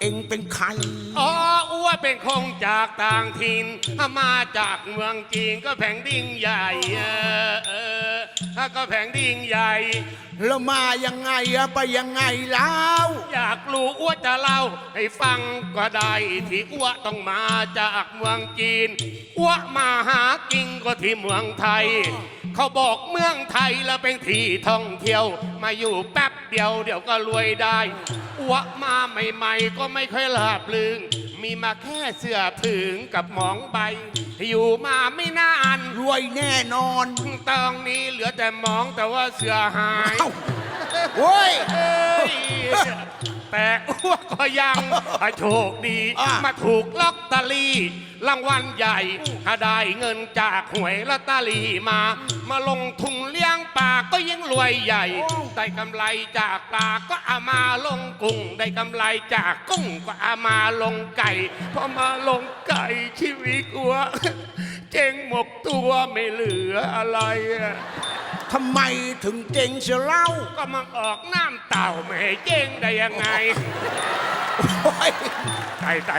เองเป็นใคร อ๋ออ้วเป็นคงจากต่างถิ่น มาจากเมืองจีนก็แผงดิ่งใหญ่ ก็แผงดิ่งใหญ่ แล้วมายังไงอะไปยังไงแล้วอยากรู้อ้วจะเล่าให้ฟังก็ได้ที่อ้วต้องมาจากเมืองจีนอ้วมาหากินก็ที่เมืองไทย เขาบอกเมืองไทยแล้วเป็นที่ท่องเที่ยว มาอยู่แป๊บเดียวเดี๋ยวก็รวยได้อ้วมาใหม่ๆ ก็ไม่ค่อยลาบลึงมีมาแค่เสื้อผึงกับหมองใบ อยู่มาไม่นานร วยแน่นอน ตอนนี้เหลือแต่หมองแต่ว่าเสื้อหายเอ้าโว้ย เอ้ยแต่อ้วกก็ยังโชคดี อะ มาถูกลอตเตอรี่ รางวัลใหญ่ถ้าได้เงินจากหวยลอตเตอรี่มา มาลงทุนเลี้ยงปลาก็ยิ่งรวยใหญ่ ได้กำไรจากปลาก็เอามาลงกุ้ง ได้กำไรจากกุ้งก็เอามาลงไก่พอมาลงไก่ชีวิตอ้วเจ๊งหมกตัวไม่เหลืออะไรอะ ทำไมถึงเจ๋งเสียเล่าก็มาออกน้ำเต่าไม่ให้เจ๊งได้ยังไงโอ้ยไก่ไต่